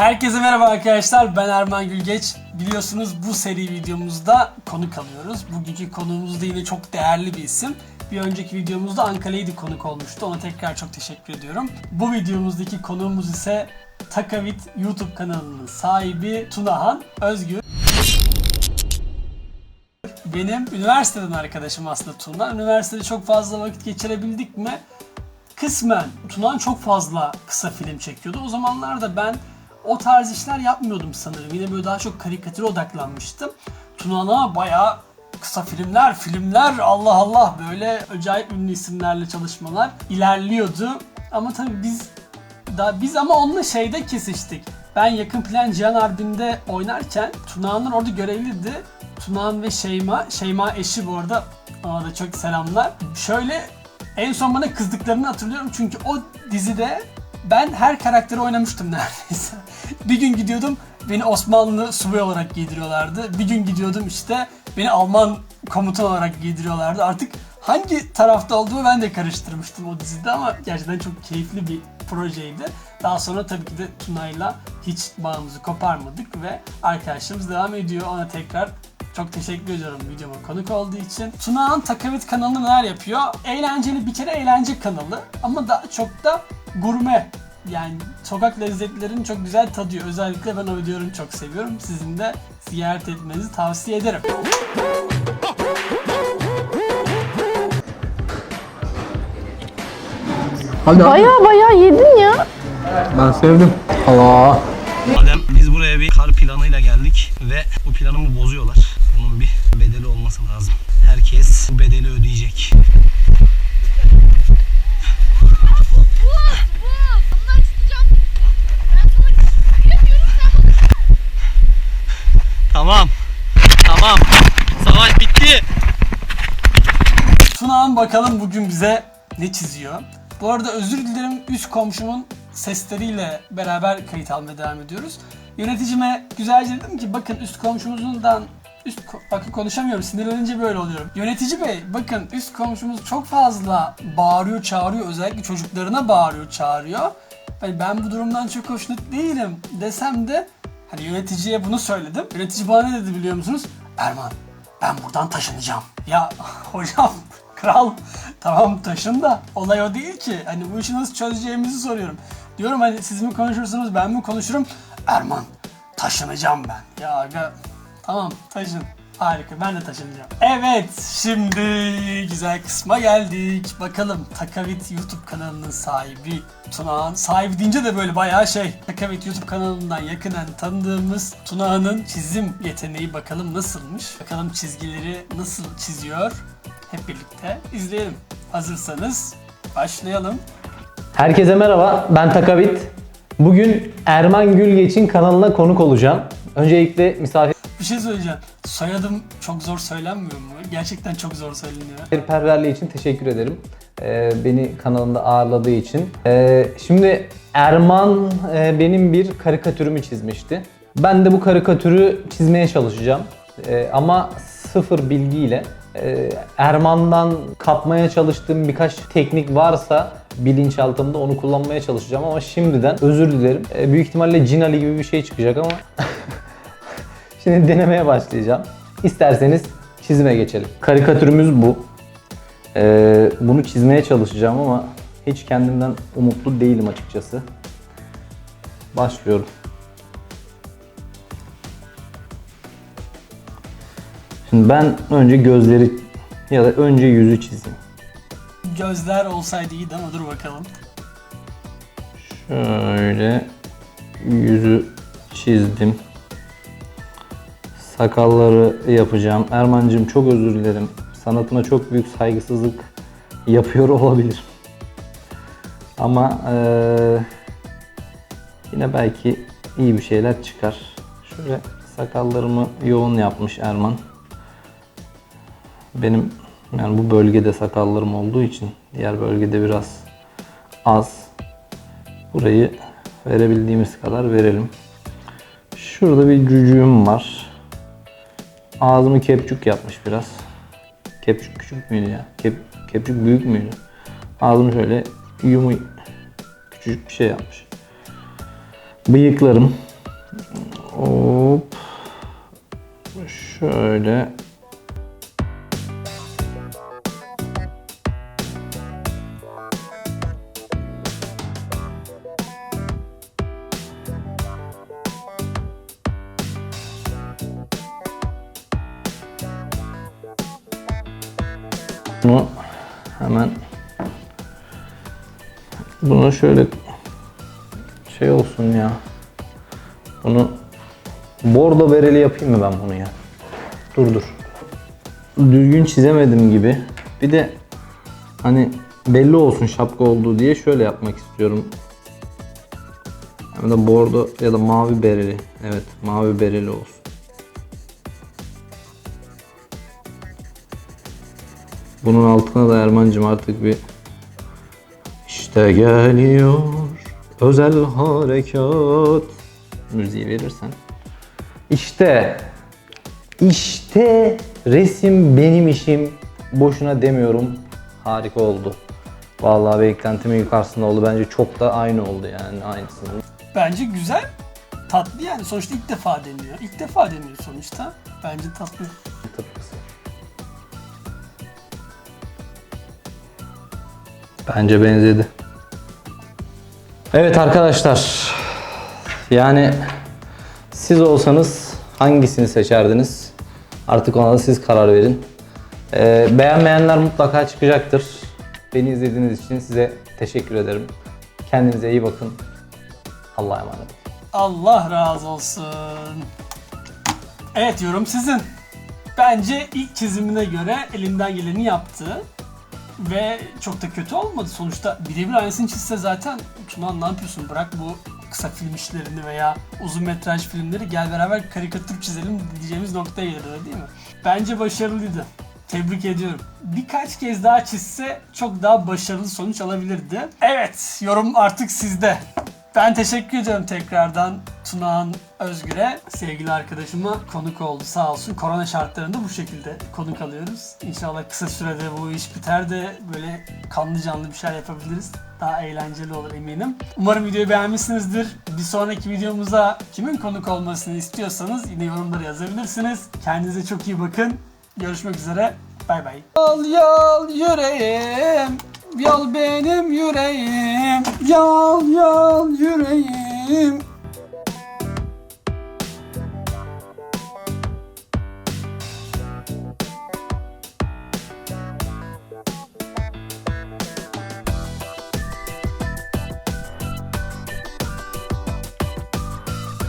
Herkese merhaba arkadaşlar. Ben Erman Gülgeç. Biliyorsunuz bu seri videomuzda konuk alıyoruz. Bugünkü konuğumuz da yine çok değerli bir isim. Bir önceki videomuzda Ankara'ydı konuk olmuştu. Ona tekrar çok teşekkür ediyorum. Bu videomuzdaki konuğumuz ise Takavit YouTube kanalının sahibi Tunahan Özgür. Benim üniversiteden arkadaşım aslında Tuna. Üniversitede çok fazla vakit geçirebildik mi? Kısmen. Tunan çok fazla kısa film çekiyordu. O zamanlarda ben o tarz işler yapmıyordum sanırım. Yine böyle daha çok karikatüre odaklanmıştım. Tunan'a bayağı kısa filmler, filmler Allah Allah böyle acayip ünlü isimlerle çalışmalar ilerliyordu. Ama tabii biz da biz ama onunla şeyde kesiştik. Ben yakın plan Cihan Harbi'nde oynarken Tunağanlar orada görevliydi. Tunağan ve Şeyma, Şeyma eşi bu arada ona da çok selamlar. Şöyle en son bana kızdıklarını hatırlıyorum çünkü o dizide ben her karakteri oynamıştım neredeyse. Bir gün gidiyordum beni Osmanlı subay olarak giydiriyorlardı. Bir gün gidiyordum işte beni Alman komutan olarak giydiriyorlardı. Artık hangi tarafta olduğumu ben de karıştırmıştım o dizide ama gerçekten çok keyifli bir projeydi. Daha sonra tabii ki de Tuna'yla hiç bağımızı koparmadık ve arkadaşlarımız devam ediyor. Ona tekrar çok teşekkür ediyorum videoma konuk olduğu için. Tuna'nın Takavit kanalı neler yapıyor? Eğlenceli bir kere eğlence kanalı ama daha çok da gurme. Yani sokak lezzetlerini çok güzel tadıyor. Özellikle ben o videolarını çok seviyorum. Sizin de ziyaret etmenizi tavsiye ederim. Hadi Baya baya yedin ya. Ben sevdim. Allah. Madem biz buraya bir kar planıyla geldik ve bu planımı bozuyorlar. Bunun bir bedeli olması lazım. Herkes bu bedeli ödeyecek. Tamam. Tamam. Savaş bitti. Tunağan bakalım bugün bize ne çiziyor. Bu arada özür dilerim üst komşumun sesleriyle beraber kayıt almaya devam ediyoruz. Yöneticime güzelce dedim ki bakın üst komşumuzdan üst ko- bakın konuşamıyorum sinirlenince böyle oluyorum. Yönetici bey bakın üst komşumuz çok fazla bağırıyor çağırıyor özellikle çocuklarına bağırıyor çağırıyor. Hani ben bu durumdan çok hoşnut değilim desem de hani yöneticiye bunu söyledim. Yönetici bana ne dedi biliyor musunuz? Erman ben buradan taşınacağım. Ya hocam kral tamam taşın da olay o değil ki. Hani bu işi nasıl çözeceğimizi soruyorum. Diyorum hani siz mi konuşursunuz ben mi konuşurum? Erman taşınacağım ben. Ya aga tamam taşın. Harika ben de taşınacağım. Evet şimdi güzel kısma geldik. Bakalım Takavit YouTube kanalının sahibi Tunağan. Sahibi deyince de böyle bayağı şey. Takavit YouTube kanalından yakından tanıdığımız Tunağan'ın çizim yeteneği bakalım nasılmış. Bakalım çizgileri nasıl çiziyor. Hep birlikte izleyelim. Hazırsanız başlayalım. Herkese merhaba. Ben Takavit. Bugün Erman Gülgeç'in kanalına konuk olacağım. Öncelikle Bir şey söyleyeceğim. Soyadım çok zor söylenmiyor mu? Gerçekten çok zor söyleniyor. misafirperverliği için teşekkür ederim. Ee, beni kanalında ağırladığı için. Ee, şimdi Erman e, benim bir karikatürümü çizmişti. Ben de bu karikatürü çizmeye çalışacağım. Ee, ama sıfır bilgiyle. Ee, Erman'dan kapmaya çalıştığım birkaç teknik varsa bilinçaltımda onu kullanmaya çalışacağım ama şimdiden özür dilerim. Ee, büyük ihtimalle Cin Ali gibi bir şey çıkacak ama Şimdi denemeye başlayacağım. İsterseniz çizime geçelim. Karikatürümüz bu. Ee, bunu çizmeye çalışacağım ama hiç kendimden umutlu değilim açıkçası. Başlıyorum. Şimdi ben önce gözleri ya da önce yüzü çizeyim. Gözler olsaydı iyiydi ama dur bakalım. Şöyle yüzü çizdim. Sakalları yapacağım. Ermancığım çok özür dilerim. Sanatına çok büyük saygısızlık yapıyor olabilir. Ama eee, yine belki iyi bir şeyler çıkar. Şöyle sakallarımı yoğun yapmış Erman. Benim yani bu bölgede sakallarım olduğu için diğer bölgede biraz az. Burayı verebildiğimiz kadar verelim. Şurada bir cücüğüm var. Ağzımı kepçük yapmış biraz. Kepçük küçük müydü ya? Kep, kepçük büyük müydü? Ağzımı şöyle yumu küçücük bir şey yapmış. Bıyıklarım. Hop. Şöyle hemen bunu şöyle şey olsun ya. Bunu bordo bereli yapayım mı ben bunu ya? Dur dur. Düzgün çizemedim gibi. Bir de hani belli olsun şapka olduğu diye şöyle yapmak istiyorum. Hem de bordo ya da mavi bereli. Evet mavi bereli olsun. Bunun altına da Erman'cım artık bir işte geliyor özel harekat müziği verirsen. İşte işte resim benim işim. Boşuna demiyorum. Harika oldu. Vallahi beklentimin yukarısında oldu. Bence çok da aynı oldu yani aynısını. Bence güzel. Tatlı yani. Sonuçta ilk defa deniyor. İlk defa deniyor sonuçta. Bence tatlı. Tıpkısı. Bence benzedi. Evet arkadaşlar. Yani siz olsanız hangisini seçerdiniz? Artık ona da siz karar verin. Ee, beğenmeyenler mutlaka çıkacaktır. Beni izlediğiniz için size teşekkür ederim. Kendinize iyi bakın. Allah'a emanet. Allah razı olsun. Evet yorum sizin. Bence ilk çizimine göre elinden geleni yaptı. Ve çok da kötü olmadı. Sonuçta birebir aynısını çizse zaten Tunan ne yapıyorsun bırak bu kısa film işlerini veya uzun metraj filmleri gel beraber karikatür çizelim diyeceğimiz noktaya gelir öyle değil mi? Bence başarılıydı. Tebrik ediyorum. Birkaç kez daha çizse çok daha başarılı sonuç alabilirdi. Evet, yorum artık sizde. Ben teşekkür ediyorum tekrardan Tunağan Özgür'e, sevgili arkadaşıma konuk oldu sağ olsun. Korona şartlarında bu şekilde konuk alıyoruz. İnşallah kısa sürede bu iş biter de böyle kanlı canlı bir şeyler yapabiliriz. Daha eğlenceli olur eminim. Umarım videoyu beğenmişsinizdir. Bir sonraki videomuza kimin konuk olmasını istiyorsanız yine yorumlara yazabilirsiniz. Kendinize çok iyi bakın. Görüşmek üzere. Bay bay. Yol yol yüreğim, yol benim yüreğim, yol yol yüreğim,